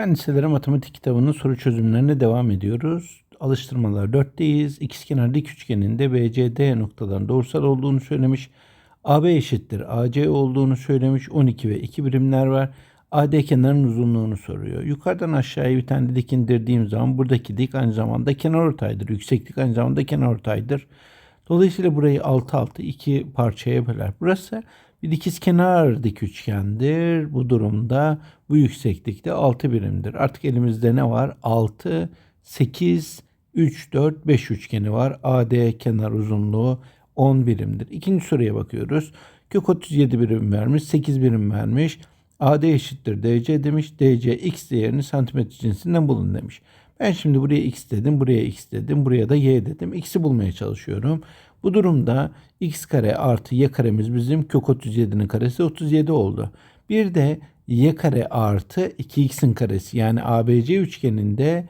Fen Liseleri Matematik kitabının soru çözümlerine devam ediyoruz. Alıştırmalar 4'teyiz. İkizkenar dik üçgeninde BCD noktadan doğrusal olduğunu söylemiş. AB eşittir AC olduğunu söylemiş. 12 ve 2 birimler var. AD kenarın uzunluğunu soruyor. Yukarıdan aşağıya bir tane dik indirdiğim zaman buradaki dik aynı zamanda kenar ortaydır. Yükseklik aynı zamanda kenar ortaydır. Dolayısıyla burayı 6 6 iki parçaya böler. Burası bir dikizkenar dik üçgendir. Bu durumda bu yükseklikte 6 birimdir. Artık elimizde ne var? 6, 8, 3, 4, 5 üçgeni var. AD kenar uzunluğu 10 birimdir. İkinci soruya bakıyoruz. Kök 37 birim vermiş, 8 birim vermiş. AD eşittir DC demiş. DC x değerini santimetre cinsinden bulun demiş. Ben şimdi buraya x dedim, buraya x dedim, buraya da y dedim. X'i bulmaya çalışıyorum. Bu durumda x kare artı y karemiz bizim kök 37'nin karesi 37 oldu. Bir de y kare artı 2x'in karesi yani ABC üçgeninde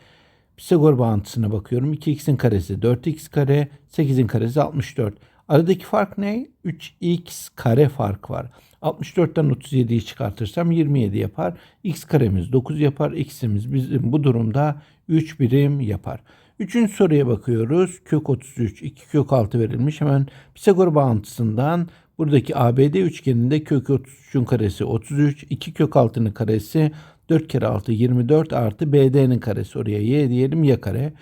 Pisagor bağıntısına bakıyorum. 2x'in karesi 4x kare, 8'in karesi 64. Aradaki fark ne? 3x kare fark var. 64'ten 37'yi çıkartırsam 27 yapar. x karemiz 9 yapar. x'imiz bizim bu durumda 3 birim yapar. Üçüncü soruya bakıyoruz. Kök 33, 2 kök 6 verilmiş. Hemen Pisagor bağıntısından buradaki ABD üçgeninde kök 33'ün karesi 33, 2 kök 6'nın karesi 4 kere 6 24 artı BD'nin karesi oraya y diyelim y kare.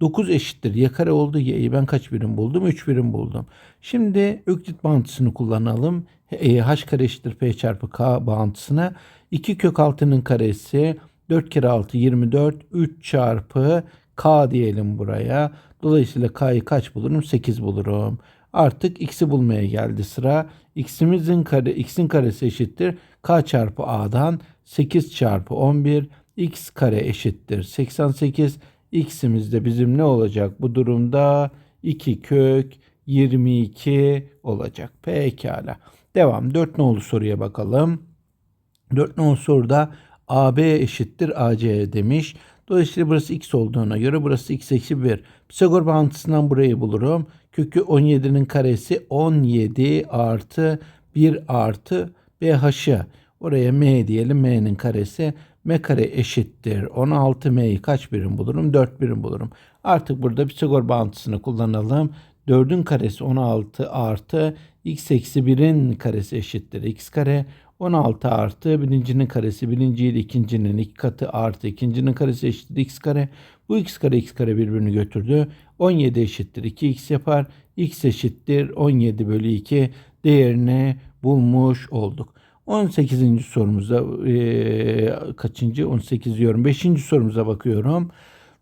9 eşittir y kare oldu. Y'yi ben kaç birim buldum? 3 birim buldum. Şimdi Öklit bağıntısını kullanalım. H kare eşittir p çarpı k bağıntısına. 2 kök 6'nın karesi 4 kere 6 24 3 çarpı k diyelim buraya. Dolayısıyla k'yı kaç bulurum? 8 bulurum. Artık x'i bulmaya geldi sıra. x'imizin kare x'in karesi eşittir k çarpı a'dan 8 çarpı 11 x kare eşittir 88 x'imiz de bizim ne olacak bu durumda 2 kök 22 olacak. Pekala. Devam. 4 nolu soruya bakalım. 4 nolu soruda AB eşittir AC demiş. Dolayısıyla burası x olduğuna göre burası x eksi 1. Pisagor bağıntısından burayı bulurum. Kökü 17'nin karesi 17 artı 1 artı BH'ı. Oraya m diyelim. m'nin karesi. m kare eşittir. 16 m'yi kaç birim bulurum? 4 birim bulurum. Artık burada Pisagor bağıntısını kullanalım. 4'ün karesi 16 artı x eksi 1'in karesi eşittir. x kare 16 artı birincinin karesi birinci ile ikincinin iki katı artı ikincinin karesi eşittir x kare. Bu x kare x kare birbirini götürdü. 17 eşittir 2x yapar. x eşittir 17 bölü 2 değerini bulmuş olduk. 18. sorumuza e, kaçıncı? 18 diyorum. 5. sorumuza bakıyorum.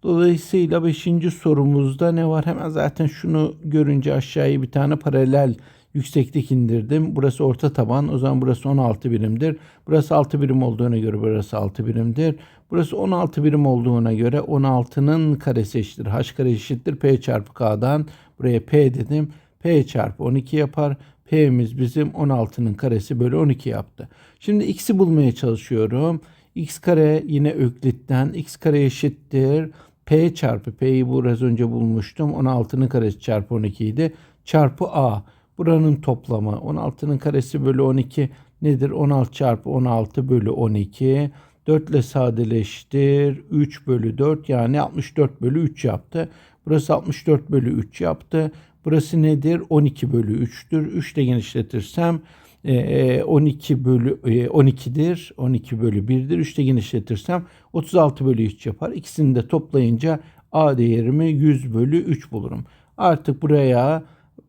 Dolayısıyla 5. sorumuzda ne var? Hemen zaten şunu görünce aşağıya bir tane paralel yükseklik indirdim. Burası orta taban. O zaman burası 16 birimdir. Burası 6 birim olduğuna göre burası 6 birimdir. Burası 16 birim olduğuna göre 16'nın karesi eşittir. H kare eşittir. P çarpı K'dan. Buraya P dedim. P çarpı 12 yapar. P'miz bizim 16'nın karesi bölü 12 yaptı. Şimdi x'i bulmaya çalışıyorum. x kare yine Öklit'ten x kare eşittir. P çarpı P'yi biraz önce bulmuştum. 16'nın karesi çarpı 12 idi. Çarpı A. Buranın toplamı 16'nın karesi bölü 12 nedir? 16 çarpı 16 bölü 12. 4 ile sadeleştir. 3 bölü 4 yani 64 bölü 3 yaptı. Burası 64 bölü 3 yaptı. Burası nedir? 12 bölü 3'tür. 3 ile genişletirsem 12 bölü 12'dir. 12 bölü 1'dir. 3 ile genişletirsem 36 bölü 3 yapar. İkisini de toplayınca A değerimi 100 bölü 3 bulurum. Artık buraya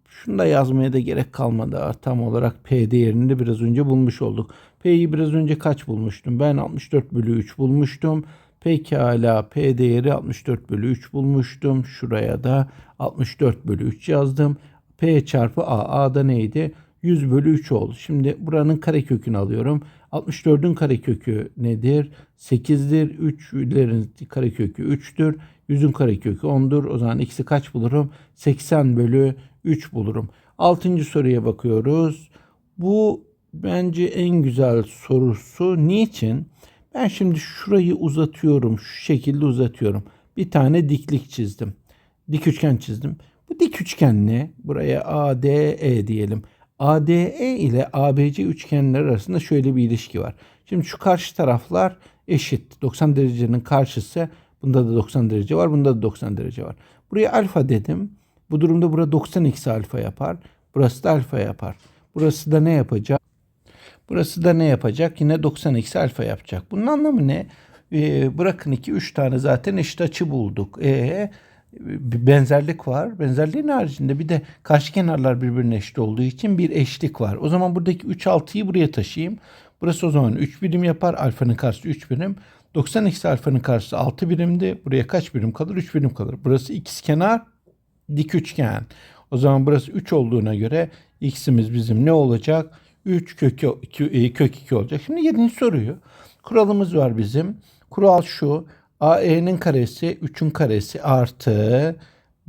şunu da yazmaya da gerek kalmadı. Tam olarak P değerini de biraz önce bulmuş olduk. P'yi biraz önce kaç bulmuştum? Ben 64 bölü 3 bulmuştum. Pekala P değeri 64 bölü 3 bulmuştum. Şuraya da 64 bölü 3 yazdım. P çarpı A. A'da neydi? 100 bölü 3 oldu. Şimdi buranın karekökünü alıyorum. 64'ün karekökü nedir? 8'dir. 3'lerin karekökü 3'tür. 100'ün karekökü 10'dur. O zaman x'i kaç bulurum? 80 bölü 3 bulurum. Altıncı soruya bakıyoruz. Bu bence en güzel sorusu. Niçin? Ben şimdi şurayı uzatıyorum. Şu şekilde uzatıyorum. Bir tane diklik çizdim. Dik üçgen çizdim. Bu dik üçgen ne? Buraya A, D, E diyelim. ADE ile ABC üçgenler arasında şöyle bir ilişki var. Şimdi şu karşı taraflar eşit. 90 derecenin karşısı bunda da 90 derece var, bunda da 90 derece var. Buraya alfa dedim. Bu durumda burada 90 eksi alfa yapar. Burası da alfa yapar. Burası da ne yapacak? Burası da ne yapacak? Yine 90 eksi alfa yapacak. Bunun anlamı ne? Ee, bırakın iki üç tane zaten eşit açı bulduk. Ee, bir benzerlik var. Benzerliğin haricinde bir de karşı kenarlar birbirine eşit olduğu için bir eşlik var. O zaman buradaki 3 6'yı buraya taşıyayım. Burası o zaman 3 birim yapar. Alfanın karşısı 3 birim. 90 eksi alfanın karşısı 6 birimdi. Buraya kaç birim kalır? 3 birim kalır. Burası ikizkenar dik üçgen. O zaman burası 3 olduğuna göre x'imiz bizim ne olacak? 3 kök 2, kök 2 olacak. Şimdi 7. soruyu. Kuralımız var bizim. Kural şu. AE'nin karesi 3'ün karesi artı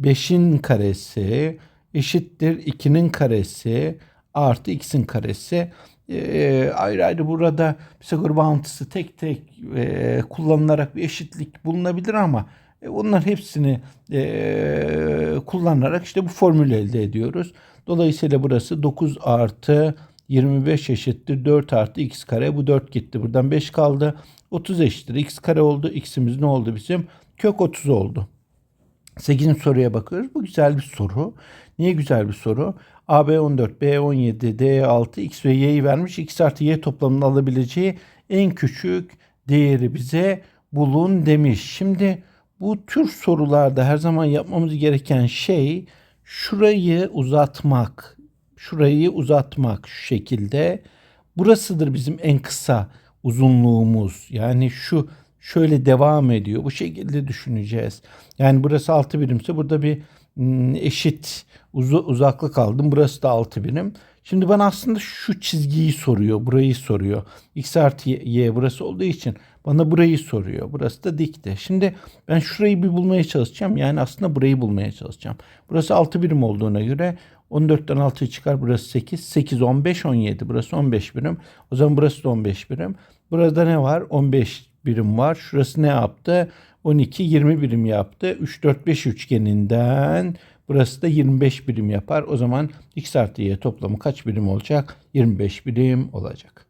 5'in karesi eşittir 2'nin karesi artı x'in karesi. Ee, ayrı ayrı burada Pisagor bağıntısı tek tek e, kullanılarak bir eşitlik bulunabilir ama e, bunların hepsini e, kullanarak işte bu formülü elde ediyoruz. Dolayısıyla burası 9 artı 25 eşittir 4 artı x kare. Bu 4 gitti. Buradan 5 kaldı. 30 eşittir x kare oldu. X'imiz ne oldu bizim? Kök 30 oldu. 8. soruya bakıyoruz. Bu güzel bir soru. Niye güzel bir soru? AB 14, B 17, D 6, X ve Y'yi vermiş. X artı Y toplamını alabileceği en küçük değeri bize bulun demiş. Şimdi bu tür sorularda her zaman yapmamız gereken şey şurayı uzatmak. Şurayı uzatmak şu şekilde. Burasıdır bizim en kısa uzunluğumuz. Yani şu şöyle devam ediyor. Bu şekilde düşüneceğiz. Yani burası 6 birimse burada bir mm, eşit uz- uzaklık aldım. Burası da 6 birim. Şimdi bana aslında şu çizgiyi soruyor. Burayı soruyor. X artı y burası olduğu için bana burayı soruyor. Burası da dikte. Şimdi ben şurayı bir bulmaya çalışacağım. Yani aslında burayı bulmaya çalışacağım. Burası 6 birim olduğuna göre 14'ten 6'yı çıkar. Burası 8. 8, 15, 17. Burası 15 birim. O zaman burası da 15 birim. Burada ne var? 15 birim var. Şurası ne yaptı? 12, 20 birim yaptı. 3, 4, 5 üçgeninden burası da 25 birim yapar. O zaman x artı y toplamı kaç birim olacak? 25 birim olacak.